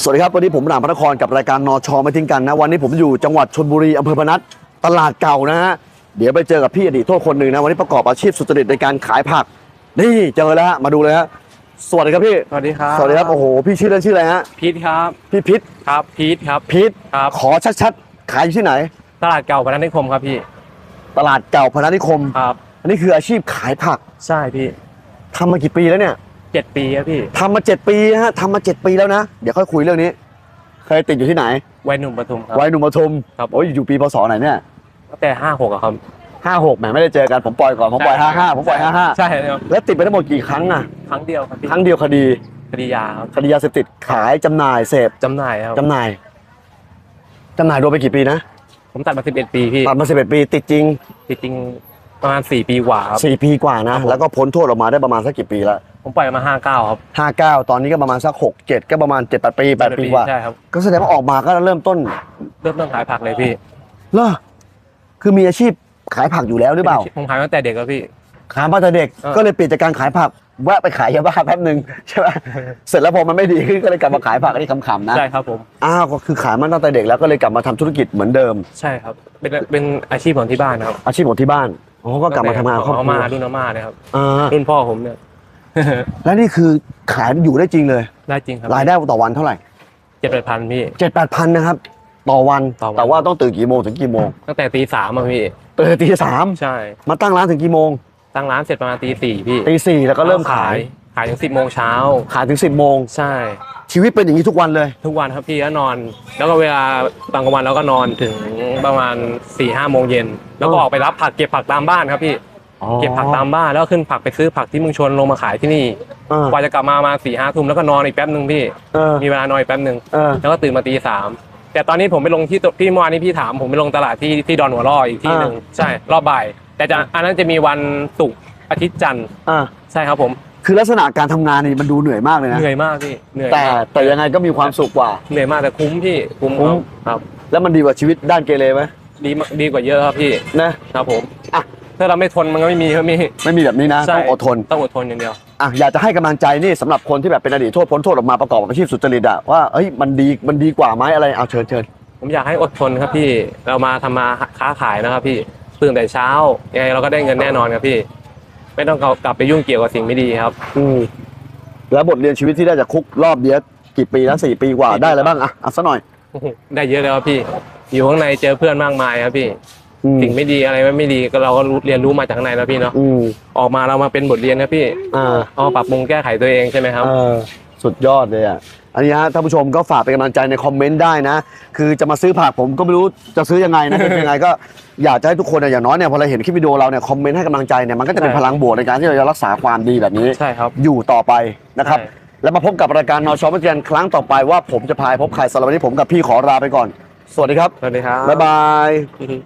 สวัสดีครับ วันนี้ผมหนามพระนครกับรายการนอชอไม่ทิ้งกันนะ วันนี้ผมอยู่จังหวัดชนบุรีอำเภอพนัสตลาดเก่านะฮะเดี๋ยวไปเจอกับพี่อดีตโทษคนหนึ่งนะ วันนี้ประกอบอาชีพสุจริตในการขายผัก นี่เจอแล้วฮะมาดูเลยฮะสวัสดีครับพี่ สวัสดีครับสวัสดีครับโอ้โหพี่ชื่อเล่นชื่ออะไรฮะพีทครับพี่พิษครับพีทครับพิษครับขอชัดๆขายอยู่ที่ไหน ตลาดเก่าพนัสนิคมครับพี่ ตลาดเก่าพนัสนิคมครับอันนี้คืออาชีพขายผักใช่พี่ทำมากี่ปีแล้วเนี่ย เจ็ดปีครับพี่ทำมาเจ็ดปีนะฮะทำมาเจ็ดปีแล้วนะ เดี๋ยวค่อยคุยเรื่องนี้ เคยติดอยู่ที่ไหน วัยหนุ่มปทุมครับ วัยหนุ่มปทุมครับ โอ้ยอยู่ปีพศไหนเนี่ยตั้งแต่ห้าหกครับห้าหกแหมไม่ได้เจอกันผมปล่อยก่อนผมปล่อยห้าห้าผมปล่อยห้าห้าใช่ครับแล้วติดไปทั้งหมดกี่ครั้งอะครั้งเดียวครับพี่ครั้งเดียวคดีคดียาครับคดียาเสพติดขายจำหน่ายเสพจำหน่ายครับจำหน่ายจำหน่ายโดนไปกี่ปีนะผมตัดมาสิบเอ็ดปีพี่ตัดมาสิบเอ็ดปี ติดจริงจริงๆ ประมาณสี่ปีกว่าครับ สี่ปีกว่านะ ครับผม แล้วก็พ้นโทษออกมาได้ประมาณสักกี่ปีละผมปล่อยมาห้าเก้าครับห้าเก้าตอนนี้ก็ประมาณสักหกเจ็ดก็ประมาณเจ็ดแปดปีแปดปีกว่า ใช่ครับ ก็แสดงว่าออกมาก็เริ่มต้นเริ่มต้นขายผักเลยพี่เหรอคือมีอาชีพขายผักอยู่แล้วหรือเปล่าผมขายมาตั้งแต่เด็กแล้วพี่ ขายมาแต่เด็กเออ ก็เลยเปลี่ยนจากการขายผักแวะไปขายยาบ้าแป๊บหนึ่งใช่ไหมเสร็จแล้วพอมันไม่ดีขึ้นก็เลยกลับมาขายผักอันนี้ขำๆนะใช่ครับผม อ้าวก็คือขายมาตั้งแต่เด็กแล้วก็เลยกลับมาทำธุรกิจเหมือนเดิม ใช่ครับ เป็นเป็นอาชีพของที่บ้านครับ อาชีพของที่บ้าน อ๋อก็กลับมาทำงานกับครอบคเอารัมาวรุ่นอาม่าเนี่ยครับอ่ารุ่นพ่อผมเนี่ยแล้วนี่คือขายอยู่ได้จริงเลย ได้จริงครับรายได้ต่อวันเท่าไหร่เจ็ดแปดพันพี่ เจ็ดแปดพันนะครับ ต่อวันต่อวัน แต่ว่าต้องตื่นกี่โมงถึงกี่โมงตั้งแต่ตีสามอะพี่ตื่นตีสามใช่ มาตั้งร้านถึงกี่โมงตั้งร้านเสร็จประมาณตีสี่พี่ตีสี่แล้วก็เริ่มขาย ขายถึงสิบโมงเช้าขายถึงสิบโมงใช่ ชีวิตเป็นอย่างนี้ทุกวันเลย ทุกวันครับพี่ก็นอน แล้วก็เวลาตอนกลางวันเราก็นอนถึงประมาณสี่ห้าโมงเย็นแล้วก็อ๋อออกไปรับผักเก็บผักตามบ้านครับพี่เก็บผักตามบ้านแล้วก็ขึ้นผักไปซื้อผักที่เมึงชนลงมาขายที่นี่เออกว่าจะกลับมามาสี่ห้าทุ่มแล้วก็นอนอีกแป๊บหนึ่งพี่เออมีเวลานอนอีกแป๊บหนึ่งเออแล้วก็ตื่นมาตีสามแต่ตอนนี้ผมไปลงที่ตที่เมื่อวานนี้พี่ถามผมไปลงตลาดที่ที่ดอนหัวล่ออีกที่หนึ่งใช่รอบบ่าย แต่จะอันนั้นจะมีวันศุกร์อาทิตย์จันทร์อ่าใช่ครับผม คือลักษณะการทำงานนี่มันดูเหนื่อยมากเลยนะ เหนื่อยมากพี่เหนื่อยแต่มากแต่ยังไงก็มีความสุขกว่า เหนื่อยมากแต่คุ้มพี่คุ้มคุ้ม ครับ แล้วมันดีกว่าชีวิตด้านเกเรไหมดีมากดีกว่าเยอะครับพี่นะ ครับผมอะ ถ้าเราไม่ทนมันก็ไม่มีครับมีไม่มีแบบนี้นะ ใช่ต้องอดทนต้องอดทนอย่างเดียว อะอยากจะให้กำลังใจนี่สำหรับคนที่แบบเป็นอดีตโทษพ้นโทษออกมาประกอบอาชีพสุจริตอะว่าเอ้ยมันดีมันดีกว่าไหมอะไรเอาเชิญเชิญผมอยากให้อดทนครับพี่ เรามาทำมาค้าขายนะครับพี่ตื่นแต่เช้ายังไงเราก็ได้เงินแน่นอนครับพี่ ไม่ต้องกลับไปยุ่งเกี่ยวกับสิ่งไม่ดีครับ อืมแล้วบทเรียนชีวิตที่ได้จากคุกรอบเดียวกี่ปีแล้วสี่ปีกว่าสี่ปีได้อะไรบ้างอะอะสักหน่อย ได้เยอะเลยครับพี่ อยู่ข้างในเจอเพื่อนมากมายครับพี่อืม สิ่งไม่ดีอะไรไม่ดีก็เราก็รู้เรียนรู้มาจากข้างในแล้วพี่เนาะอืมออกมาเรามาเป็นบทเรียนครับพี่อ่าเอามาปรับปรุงแก้ไขตัวเองใช่ไหมครับ เออ สุดยอดเลยอะอันนี้ฮะท่านผู้ชมก็ฝากเป็นกำลังใจในคอมเมนต์ได้นะ คือจะมาซื้อผักผมก็ไม่รู้จะซื้อยังไงนะ เป็นยังไงก็อยากจะให้ทุกคนเนี่ยอย่างน้อยเนี่ยพอเราเห็นคลิปวิดีโอเราเนี่ยคอมเมนต์ให้กำลังใจเนี่ยมันก็จะเป็นใช่พลังบวกในการที่เราจะรักษาความดีแบบนี้ ใช่ครับ อยู่ต่อไปนะครับ ใช่ แล้วมาพบกับรายการนอชอมเจนครั้งต่อไปว่าผมจะพายพบใครสำหรับวันนี้ผมกับพี่ขอลาไปก่อน สวัสดีครับสวัสดีครับ บ๊ายบายอือฮึ